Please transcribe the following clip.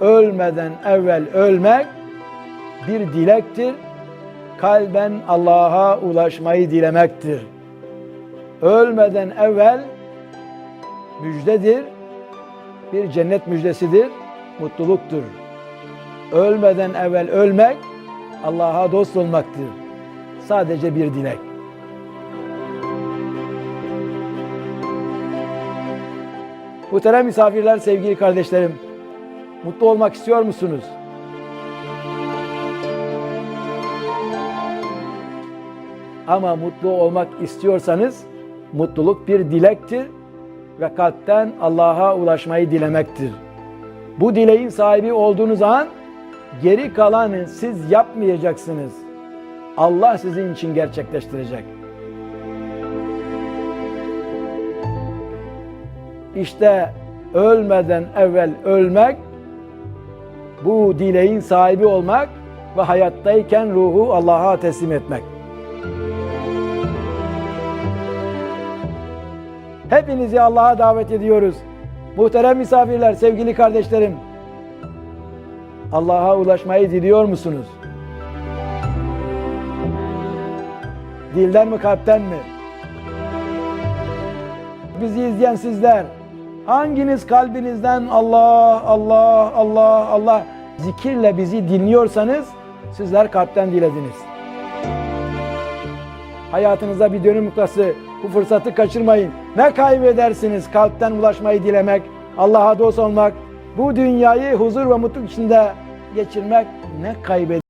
ölmeden evvel ölmek bir dilektir. Kalben Allah'a ulaşmayı dilemektir. Ölmeden evvel müjdedir. Bir cennet müjdesidir, mutluluktur. Ölmeden evvel ölmek Allah'a dost olmaktır. Sadece bir dilek. Muhterem misafirler, sevgili kardeşlerim, mutlu olmak istiyor musunuz? Ama mutlu olmak istiyorsanız mutluluk bir dilektir ve kalpten Allah'a ulaşmayı dilemektir. Bu dileğin sahibi olduğunuz an geri kalanı siz yapmayacaksınız. Allah sizin için gerçekleştirecek. İşte ölmeden evvel ölmek, bu dileğin sahibi olmak ve hayattayken ruhu Allah'a teslim etmek. Hepinizi Allah'a davet ediyoruz. Muhterem misafirler, sevgili kardeşlerim. Allah'a ulaşmayı diliyor musunuz? Dilden mi kalpten mi? Bizi izleyen sizler hanginiz kalbinizden Allah Allah Allah Allah zikirle bizi dinliyorsanız sizler kalpten dilediniz. Hayatınıza bir dönüm noktası bu fırsatı kaçırmayın. Ne kaybedersiniz kalpten ulaşmayı dilemek, Allah'a dost olmak, bu dünyayı huzur ve mutluluk içinde geçirmek ne kaybeder?